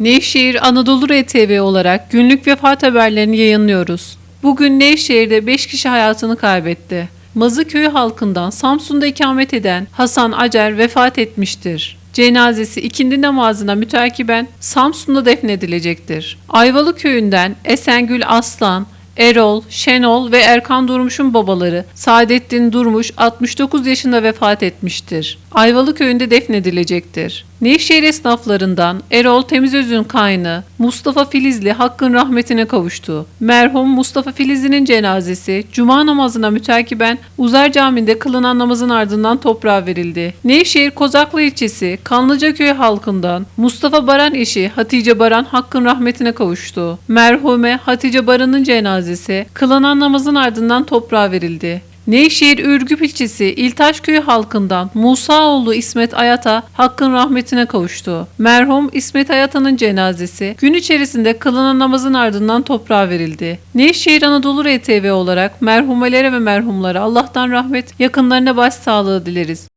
Nevşehir Anadolu RTV olarak günlük vefat haberlerini yayınlıyoruz. Bugün Nevşehir'de 5 kişi hayatını kaybetti. Mazıköy halkından Samsun'da ikamet eden Hasan Acar vefat etmiştir. Cenazesi ikindi namazına mütakiben Samsun'da defnedilecektir. Ayvalı köyünden Esengül Aslan, Erol, Şenol ve Erkan Durmuş'un babaları Saadettin Durmuş 69 yaşında vefat etmiştir. Ayvalı köyünde defnedilecektir. Nevşehir esnaflarından Erol Temizöz'ün kaynı Mustafa Filizli hakkın rahmetine kavuştu. Merhum Mustafa Filizli'nin cenazesi cuma namazına mütakiben Uzar Camii'nde kılınan namazın ardından toprağa verildi. Nevşehir Kozaklı ilçesi Kanlıcaköy halkından Mustafa Baran eşi Hatice Baran hakkın rahmetine kavuştu. Merhume Hatice Baran'ın cenazesi kılınan namazın ardından toprağa verildi. Nevşehir Ürgüp ilçesi İltaşköy halkından Musaoğlu İsmet Ayata hakkın rahmetine kavuştu. Merhum İsmet Ayata'nın cenazesi gün içerisinde kılınan namazın ardından toprağa verildi. Nevşehir Anadolu RTV olarak merhumelere ve merhumlara Allah'tan rahmet, yakınlarına başsağlığı dileriz.